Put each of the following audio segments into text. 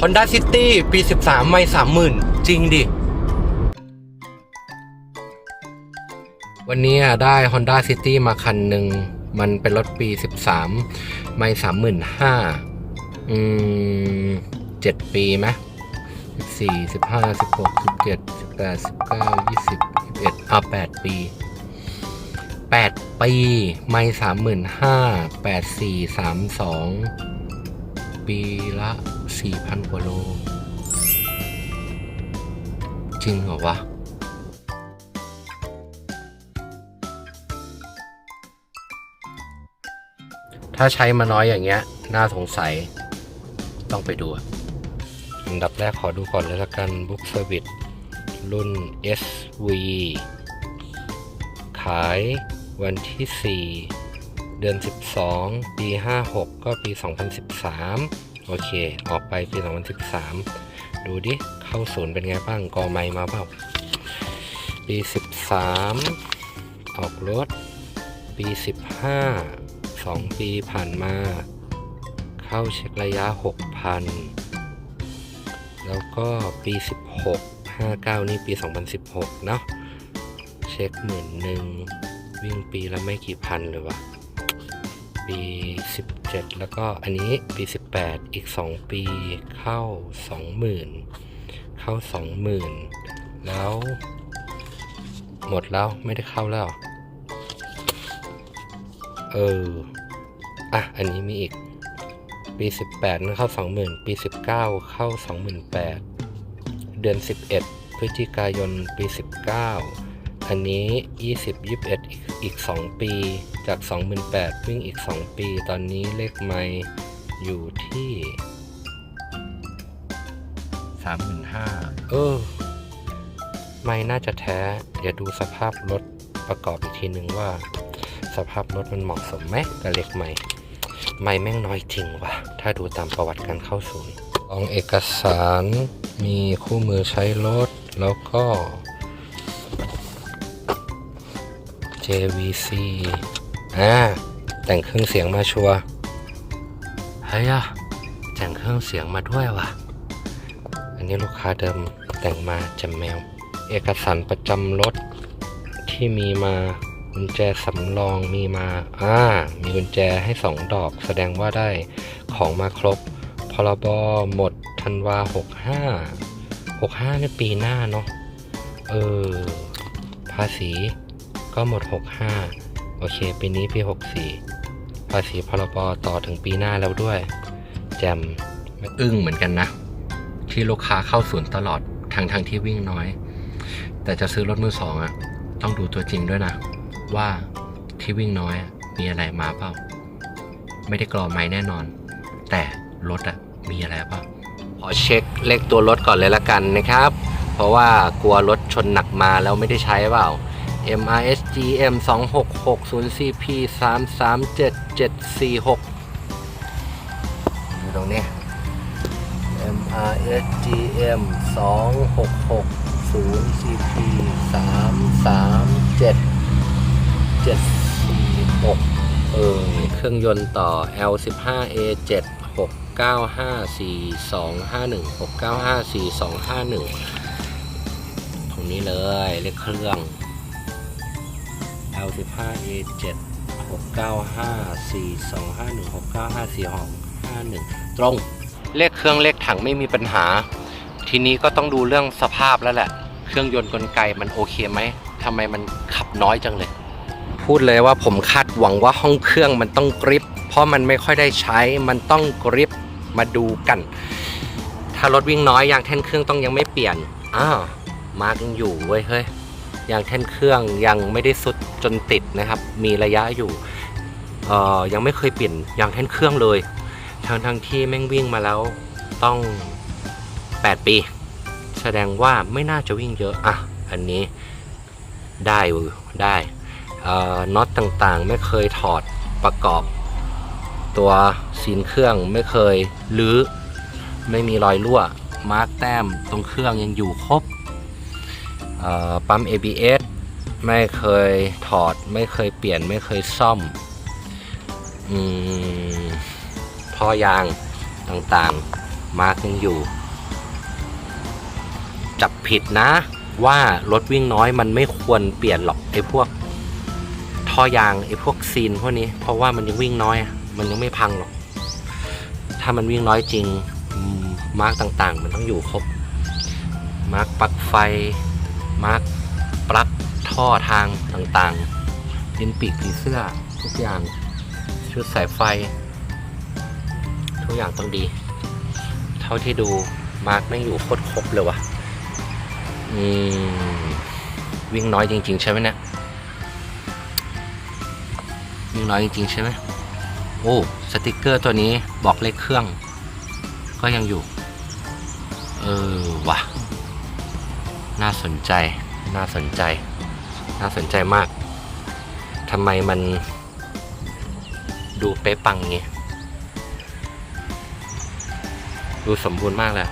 Honda City ปี 13 ไม่ 30,000 จริงดิ วันนี้ได้ Honda City มาคันหนึ่ง มันเป็นรถปี 13 ไม่ 35,000อืมเจ็ดปีไหม14 15 16 17 18 19 20 21อะ8ปี 8 ปี ไม่ 35,000 84 32 ปีละ 4,000กว่าโล จริงเหรอวะถ้าใช้มาน้อยอย่างเงี้ย น่าสงสัย ต้องไปดูอันดับแรกขอดูก่อนเลยละกัน Book Service รุ่น SV ขายวันที่ 4 เดือน 12 ปี 56 ก็ปี 2013 โอเค ออกไปปี2013 ดูดิ เข้าศูนย์เป็นไงบ้าง กอไม้มาเปล่า ปี 13 ออกรถ ปี 15 2 ปีผ่านมา เข้าเช็คระยะ 6,000 แล้วก็ปี 16 59 นี่ปี 2016 เนาะเช็คหมื่นหนึ่งวิ่งปีละไม่กี่พันเลยวะปี 17 แล้วก็อันนี้ปี 18 อีก 2 ปีเข้า 20,000 เข้า 20,000 แล้ว หมดแล้วไม่ได้เข้าแล้ว เออ อะ อันนี้มีอีก ปี 18นั่นเข้า 20,000 ปี 19 เข้า 28,000 เดือน 11 พฤศจิกายนปี 19 อันนี้ 20 21 อีกอีก 2 ปี จาก 28,000วิ่งอีก 2 ปี ตอนนี้เลขไม่อยู่ที่ 35,000เออ ไม่น่าจะแท้ เดี๋ยวดูสภาพรถประกอบอีกทีนึงว่า สภาพรถมันเหมาะสมไหมกับเล็กใหม่ไม่แม่งน้อยจริงว่ะ ถ้าดูตามประวัติการเข้าศูนย์ลองเอกสารมีคู่มือใช้รถแล้วก็ JVC อ่าแต่งเครื่องเสียงมาชัวเฮ้ยอะแต่งเครื่องเสียงมาด้วยว่ะ อันนี้ลูกค้าเดิมแต่งมาจำแมว เอกสารประจำรถที่มีมากุญแจสำรองมีมา อ่า มีกุญแจให้สองดอก แสดงว่าได้ของมาครบ พรบหมดธันวาหกห้าหกห้าในปีหน้าเนาะ เออ ภาษี ก็หมดหกห้าโอเค ปีนี้ปีหกสี่ภาษีพรบต่อถึงปีหน้าแล้วด้วย แจมอึ้งเหมือนกันนะ ที่ลูกค้าเข้าศูนย์ตลอดทางทางที่วิ่งน้อย แต่จะซื้อรถมือสองอะต้องดูตัวจริงด้วยนะ ว่าที่วิ่งน้อยมีอะไรมาเปล่า ไม่ได้กรอไม้แน่นอน แต่รถอะมีอะไรเปล่าขอเช็คเลขตัวรถก่อนเลยละกันนะครับ เพราะว่ากลัวรถชนหนักมาแล้วไม่ได้ใช้เปล่า MRSGM 266 0CP 337 746อยู่ตรงนี้ MRSGM 266 0CP 337 746เออเครื่องยนต์ต่อ L15A7 6954251 6954251 ตรงนี้เลยเลขเครื่อง L15A7 6954251 6954251 ตรง เลขเครื่องเลขถังไม่มีปัญหา ทีนี้ก็ต้องดูเรื่องสภาพแล้วแหละ เครื่องยนต์กลไกมันโอเคไหมทำไมมันขับน้อยจังเลย พูดเลยว่าผมคาดหวังว่าห้องเครื่องมันต้องกริป เพราะมันไม่ค่อยได้ใช้ มันต้องกริปมาดูกัน ถ้ารถวิ่งน้อยยางแท่นเครื่องต้องยังไม่เปลี่ยนอ้าวมาร์กยังอยู่เว้ยเฮ้ย ยางแท่นเครื่องยังไม่ได้สุดจนติดนะครับ มีระยะอยู่เออยังไม่เคยเปลี่ยนยางแท่นเครื่องเลยทั้งทั้งที่แม่งวิ่งมาแล้วต้อง 8 ปี แสดงว่าไม่น่าจะวิ่งเยอะอะอันนี้ได้อยู่ได้เออน็อตต่างๆ ไม่เคยถอดประกอบ ตัวซีนเครื่องไม่เคยรื้อไม่มีรอยรั่วมาร์กแต้มตรงเครื่องยังอยู่ครบ ปั๊ม ABS ไม่เคยถอด ไม่เคยเปลี่ยนไม่เคยซ่อมอมท่อยางต่างๆ มาร์กยังอยู่ จับผิดนะว่ารถวิ่งน้อยมันไม่ควรเปลี่ยนหรอกไอ้พวกท่อยางไอ้พวกซีนพวกนี้เพราะว่ามันยังวิ่งน้อย มันยังไม่พังหรอก ถ้ามันวิ่งน้อยจริงมมาร์กต่างๆ มันต้องอยู่ครบ มาร์กปลั๊กไฟ มาร์กปลั๊กท่อทางต่างๆดินปีกผีเสื้อทุกอย่าง ชุดสายไฟ ทุกอย่างต้องดี เท่าที่ดูมาร์กไม่อยู่โคตรครบเลยวะอืมวิ่งน้อยจริง ๆ ใช่ไหมเนี่ยวิ่งน้อยจริง ๆ ใช่ไหมโอ้สติกเกอร์ตัวนี้บอกเลขเครื่อง ก็ยังอยู่ เออว่ะ น่าสนใจ น่าสนใจ น่าสนใจมาก ทำไมมันดูเป๊ะปังเงี้ยดูสมบูรณ์มากเลย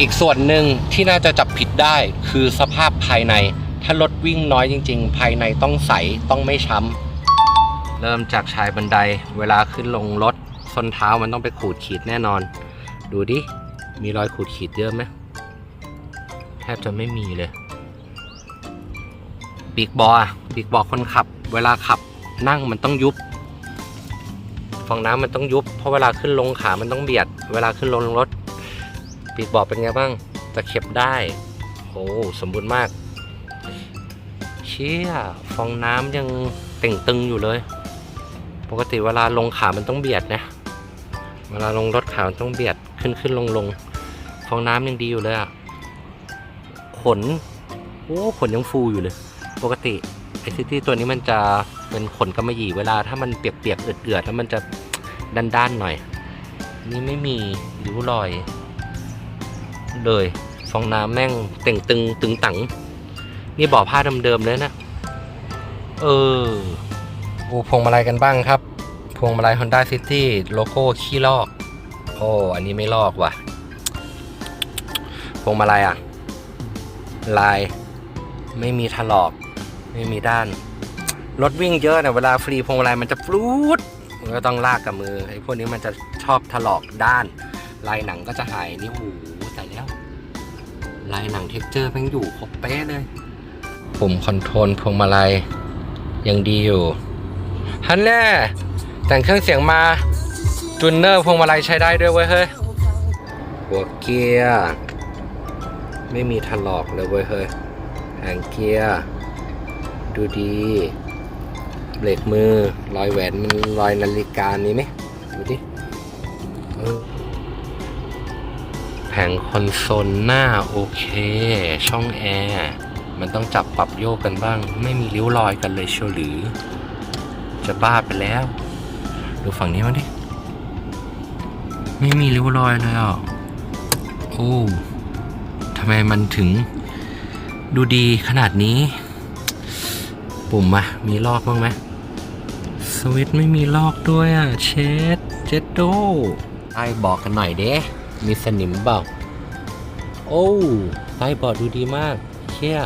อีกส่วนหนึ่งที่น่าจะจับผิดได้คือสภาพภายใน ถ้ารถวิ่งน้อยจริง ๆ ภายในต้องใสต้องไม่ช้ำ เริ่มจากชายบันได เวลาขึ้นลงรถส้นเท้ามันต้องไปขูดขีดแน่นอน ดูดิ มีรอยขูดขีดเยอะไหม ทบจะไม่มีเลย ปีกบออะปีกบอคนขับ เวลาขับนั่งมันต้องยุบฟองน้ำมันต้องยุบ เพราะเวลาขึ้นลงขา มันต้องเบียด เวลาขึ้นลงรถ ปีกบอเป็นไงบ้าง จะเข็บได้ โอ้สมบูรณ์มาก เชี่ย ฟองน้ำยังเต่งตึงอยู่เลย ปกติเวลาลงขา มันต้องเบียดนะ เวลาลงรถขา มันต้องเบียด ขึ้นขึ้นลงลง ฟองน้ำยังดีอยู่เลยอะ ขน โอ้ขนยังฟูอยู่เลย ปกติไอซิตี้ตัวนี้มันจะเป็นขนกำมะหยี่เวลาถ้ามันเปียกๆเอือดๆแล้วมันจะด้านๆหน่อย นี่ไม่มีริ้วรอย เลยฟองน้ำแม่งเต่งตึงตึงตังนี่บ่อผ้าเดิมๆเลยนะ เออดูพวงมาลัยกันบ้างครับ พวงมาลัย Honda City โลโก้ขี้ลอก โอ้ อันนี้ไม่ลอกว่ะ พวงมาลัยอะ ลาย ไม่มีถลอก ไม่มีด้าน รถวิ่งเยอะเนี่ยเวลาฟรีพวงมาลัยมันจะฟลูดมันก็ต้องลากกับมือไอ้พวกนี้มันจะชอบถลอกด้าน ลายหนังก็จะหายนี่โอ้โหแต่แล้ว ลายหนังเท็กเจอร์ม่งอยู่ครบเป๊ะเลยปุ่มคอนโทรลพวงมาลัยยังดีอยู่ฮันแน่แต่งเครื่องเสียงมาจูนเนอร์พวงมาลัยใช้ได้ด้วยเว้ยเฮ้ยหัวเกียร์ ไม่มีถลอกเลยเว้ยเฮ้ยหางเกียร์ ดูดีเบรกมือ รอยแหวนมันรอยนาฬิกานี้ไหมดูดิแผงคอนโซลหน้าโอเค ช่องแอร์มันต้องจับปรับโยกกันบ้าง ไม่มีริ้วรอยกันเลยเชียวหรือ จะบ้าไปแล้ว ดูฝั่งนี้มาดิ ไม่มีริ้วรอยเลยอะ โอ้ำไมมันถึงดูดีขนาดนี้ ปุ่มอะมีลอกบ้างไหมสวิตช์ไม่มีลอกด้วยอะเชดเจดโดไอบอกกันหน่อยเด้มีสนิมเปล่าโอ้ใต้บอร์ดดูดีมากเชี่ย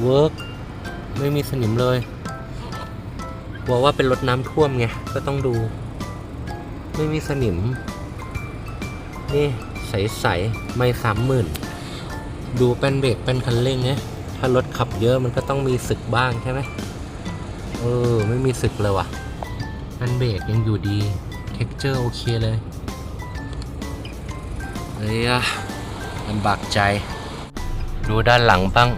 เวิร์กไม่มีสนิมเลยบอกว่าเป็นรถน้ำท่วมไง ก็ต้องดู ไม่มีสนิม นี่ ใสๆ ไม่สามหมื่น ดูเป็นเบรกเป็นคันเร่งไงถ้ารถขับเยอะมันก็ต้องมีสึกบ้างใช่ไหมเออ ไม่มีสึกเลยว่ะเป็นเบรกยังอยู่ดี เท็กเจอร์โอเคเลยเฮ้ยลำบากใจ ดูด้านหลังบ้าง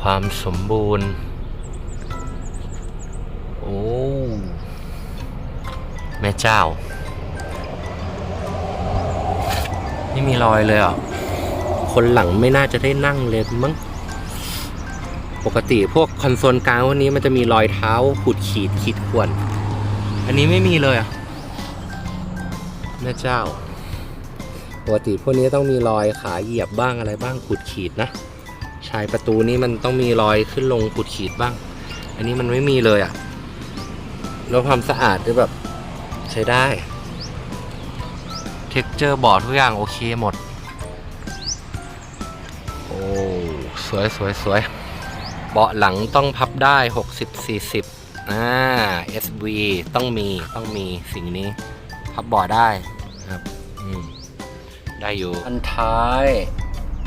ความสมบูรณ์ โอ้ แม่เจ้า ไม่มีรอยเลยอะคนหลังไม่น่าจะได้นั่งเลยมั้งปกติพวกคอนโซลกลางวันนี้มันจะมีรอยเท้าขูดขีดขีดข่วน อันนี้ไม่มีเลยอะแม่เจ้า ปกติพวกนี้ต้องมีรอยขาเหยียบบ้างอะไรบ้างขูดขีดนะชายประตูนี้มันต้องมีรอยขึ้นลงขูดขีดบ้าง อันนี้มันไม่มีเลยอะแล้วความสะอาดด้วยแบบใช้ได้ เท็กเจอร์บอร์ดทุกอย่างโอเคหมด โอ้ สวยสวยสวยเบาะหลังต้องพับได้ 60 40อ่า SV ต้องมีต้องมีสิ่งนี้ พับเบาะได้ครับอืมได้อยู่อันท้าย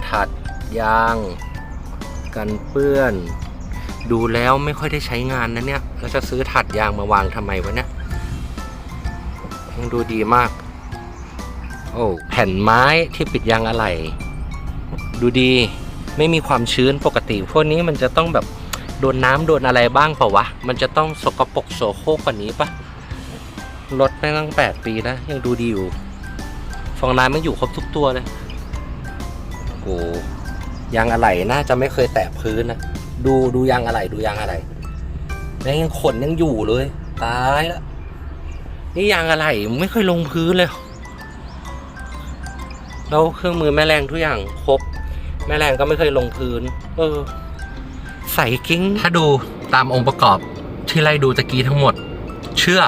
ถัดยาง กันเปื้อน ดูแล้วไม่ค่อยได้ใช้งานนะเนี่ย แล้วจะซื้อถัดยางมาวางทำไมวะเนี่ยยังดูดีมาก โอ้แผ่นไม้ที่ปิดยางอะไหล่ดูดีไม่มีความชื้นปกติ พวกนี้มันจะต้องแบบโดนน้ำโดนอะไรบ้างเปล่าวะ มันจะต้องสกปรกโสโครกกว่านี้ปะรถไม่ตั้งแปดปีแล้วยังดูดีอยู่ฟองน้ำมันอยู่ครบทุกตัวเลยโอ้ยางอะไหล่น่าจะไม่เคยแตะพื้นนะดูดูยางอะไหล่ดูยางอะไหล่แม่งยังขนยังอยู่เลย ตายแล้วนี่ยางอะไหล่ไม่เคยลงพื้นเลย แล้วเครื่องมือแม่แรงทุกอย่างครบ แม่แรงก็ไม่เคยลงพื้น เออ ใส่กิ้ง ถ้าดูตามองค์ประกอบที่ไล่ดูตะกี้ทั้งหมด เชื่อ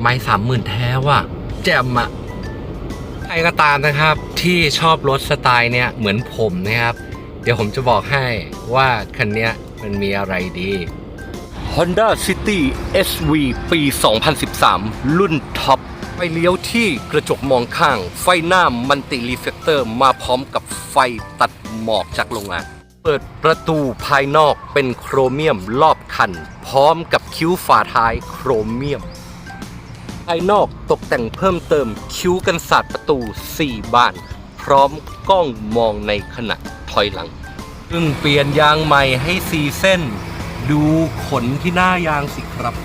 ไม่สามหมื่นแท้ว่ะแจ่มอะใครก็ตามนะครับ ที่ชอบรถสไตล์เนี่ยเหมือนผมนะครับ เดี๋ยวผมจะบอกให้ว่าคันเนี้ยมันมีอะไรดี Honda City SV ปี 2013 รุ่นท็อป ไปเลี้ยวที่กระจกมองข้าง ไฟหน้ามันติรีเฟกเตอร์มาพร้อมกับไฟตัดหมอกจากโรงงาน เปิดประตูภายนอกเป็นโครเมียมรอบคัน พร้อมกับคิ้วฝาท้ายโครเมียม ภายนอกตกแต่งเพิ่มเติมคิ้วกันศาสตร์ประตู 4 บาน พร้อมกล้องมองในขณะถอยหลังซึ่งเปลี่ยนยางใหม่ให้สีเส้น ดูขนที่หน้ายางสิครับ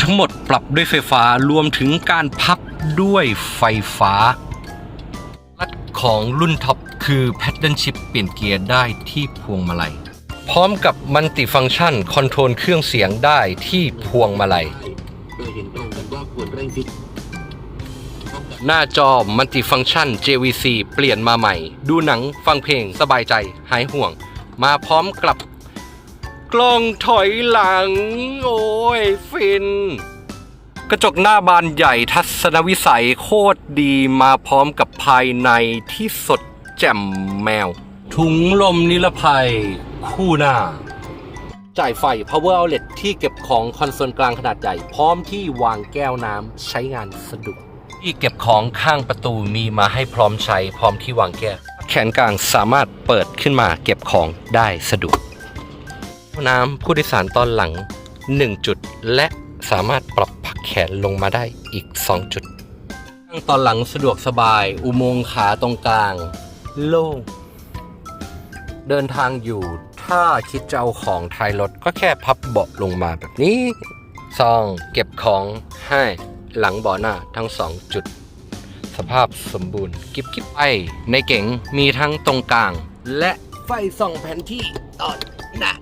ทั้งหมดปรับด้วยไฟฟ้ารวมถึงการพับด้วยไฟฟ้าลัดของรุ่นท็อปคือแพดเดิลชิปเปลี่ยนเกียร์ได้ที่พวงมาลัย พร้อมกับมัลติฟัง c t ชันคอนโทรลเครื่องเสียงได้ที่พวงมาลัยหน้าจอมัลติฟัง c t ชัน JVC เปลี่ยนมาใหม่ ดูหนังฟังเพลงสบายใจ หายห่วง มาพร้อมกับ กล้องถอยหลัง โอ้ย ฟิน กระจกหน้าบานใหญ่ทัศนวิสัยโคตรดีมาพร้อมกับภายในที่สดแจ่มแมว ถุงลมนิรภัย คู่หน้า จ่ายไฟ power outlet ที่เก็บของคอนโซลกลางขนาดใหญ่ พร้อมที่วางแก้วน้ำใช้งานสะดวกที่เก็บของข้างประตูมีมาให้พร้อมใช้พร้อมที่วางแก้วแขนกลางสามารถเปิดขึ้นมาเก็บของได้สะดวก น้ำผู้โดยสารตอนหลัง 1 จุด และสามารถปรับพักแขนลงมาได้อีก 2 จุดนั่งตอนหลังสะดวกสบาย อุโมงค์ขาตรงกลาง โล่งเดินทางอยู่ถ้าคิดจะเอาของท้ายรถก็แค่พับเบาะลงมาแบบนี้ซองเก็บของให้หลังเบาะหน้าทั้งสองจุด สภาพสมบูรณ์กิบกิบไปในเก๋งมีทั้งตรงกลาง และไฟส่องแผนที่ตอนหน้า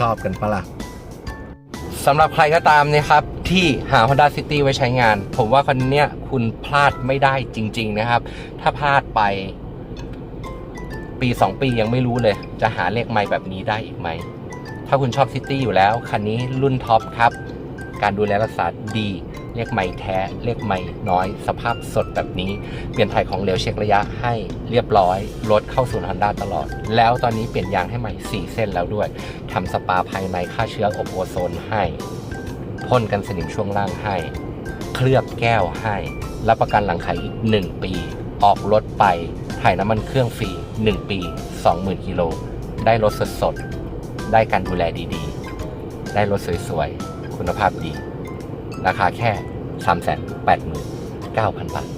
ชอบกันปะล่ะสำหรับใครก็ตามนะครับ ที่หา Honda City ไว้ใช้งาน ผมว่าคันนี้คุณพลาดไม่ได้จริง ๆ นะครับ ถ้าพลาดไปปี 2 ปียังไม่รู้เลย จะหาเลขไม้แบบนี้ได้อีกไหม ถ้าคุณชอบซิตี้อยู่แล้ว คันนี้รุ่นท็อปครับ การดูแลรักษาดี เรียกไม่แท้ เรียกไม่น้อย สภาพสดแบบนี้ เปลี่ยนถ่ายของเหลวเช็คระยะให้เรียบร้อย รถเข้าศูนย์ฮอนด้าตลอด แล้วตอนนี้เปลี่ยนยางให้ใหม่ 4 เส้นแล้วด้วยทำสปาภายในฆ่าเชื้ออบโอโซนให้ พ่นกันสนิมช่วงล่างให้ เคลือบแก้วให้ รับประกันหลังขายอีก 1 ปี ออกรถไป ถ่ายน้ำมันเครื่องฟรี 1 ปี 20,000กิโล ได้รถสดๆ ได้การดูแลดีๆ ได้รถสวยๆ คุณภาพดี ราคาแค่ 389,000 บาท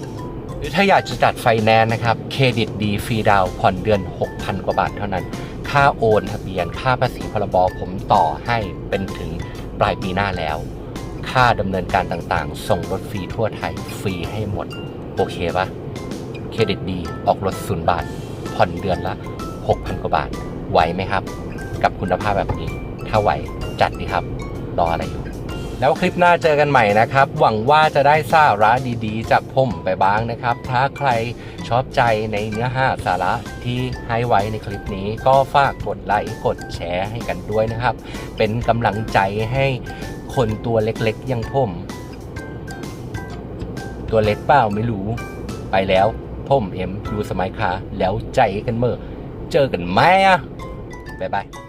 หรือถ้าอยากจะจัดไฟแนนซ์นะครับ เครดิตดีฟรีดาวผ่อนเดือน 6,000 กว่าบาทเท่านั้น ค่าโอนทะเบียน ค่าภาษีพรบผมต่อให้เป็นถึงปลายปีหน้าแล้ว ค่าดำเนินการต่างๆ ส่งรถฟรีทั่วไทยฟรีให้หมด โอเคปะเครดิตดีออกรถศูนย์บาท ผ่อนเดือนละ 6,000 กว่าบาท ไหวไหมครับ กับคุณภาพแบบนี้ ถ้าไหวจัดดีครับ รออะไรอยู่ แล้วคลิปหน้าเจอกันใหม่นะครับ หวังว่าจะได้สาระดีๆ จากผมไปบ้างนะครับ ถ้าใครชอบใจในเนื้อหาสาระที่ให้ไว้ในคลิปนี้ ก็ฝากกดไลค์กดแชร์ให้กันด้วยนะครับ เป็นกำลังใจให้คนตัวเล็กๆอย่างผม ตัวเล็กเปล่าไม่รู้ ไปแล้วผมเอ็มดูสมัยคาแล้วใจกันเมื่อ เจอกันไหมอะบ๊ายบาย